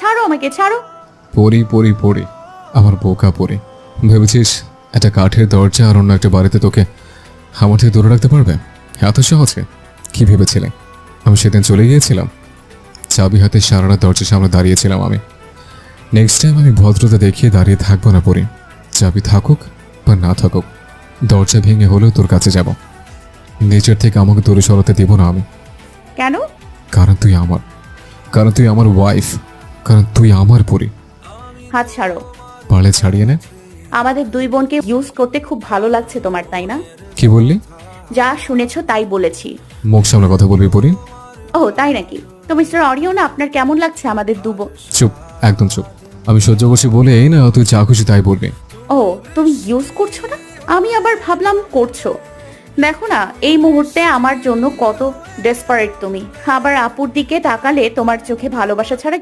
ছাড়ো আমাকে ছাড়ো। পড়ি পড়ি পড়ি। আমার বোকা পড়ি। ভেবেছিস একটা কাঠের দরজা আর অন্য একটা বাড়িতে তোকে আমার থেকে দূরে রাখতে পারবে? এত সহজে। কি ভেবেছিলে? আমি সেদিন চলে গিয়েছিলাম। চাবি হাতে সারা রাত দরজার সামনে দাঁড়িয়েছিলাম আমি। নেক্সট টাইম আমি ভদ্রতা দেখিয়ে দাঁড়িয়ে থাকব না পড়ি। চাবি থাকুক বা না থাকুক দরজা ভেঙে হলেও তোর কাছে যাব। নিজের থেকে আমাকে দূরে সরাতে দেবো না আমি। কেন? কারণ তুই আমার। কারণ তুই আমার ওয়াইফ কারণ তুই আমার পরি। হাত ছাড়ো। পারলে ছাড়িয়ে নে। আমাদের দুই বোনকে ইউজ করতে খুব ভালো লাগছে তোমার তাই না? কি বললি? যা শুনেছো তাই বলেছি। মুখ সামনে কথা বলবি পরি। ও তাই নাকি? তো মিস্টার অরিও না আপনার কেমন লাগছে আমাদের দু বোন? চুপ একদম চুপ। আমি সহ্য করছি বলে এই না তুই যা খুশি তাই বলবি। ও তুমি ইউজ করছ না? আমি আবার ভাবলাম করছ। দেখো না এই মুহূর্তে আমার জন্য কত ডেসপারেট তুমি। আবার আপুর দিকে তাকালে তোমার চোখে ভালোবাসা ছাড়া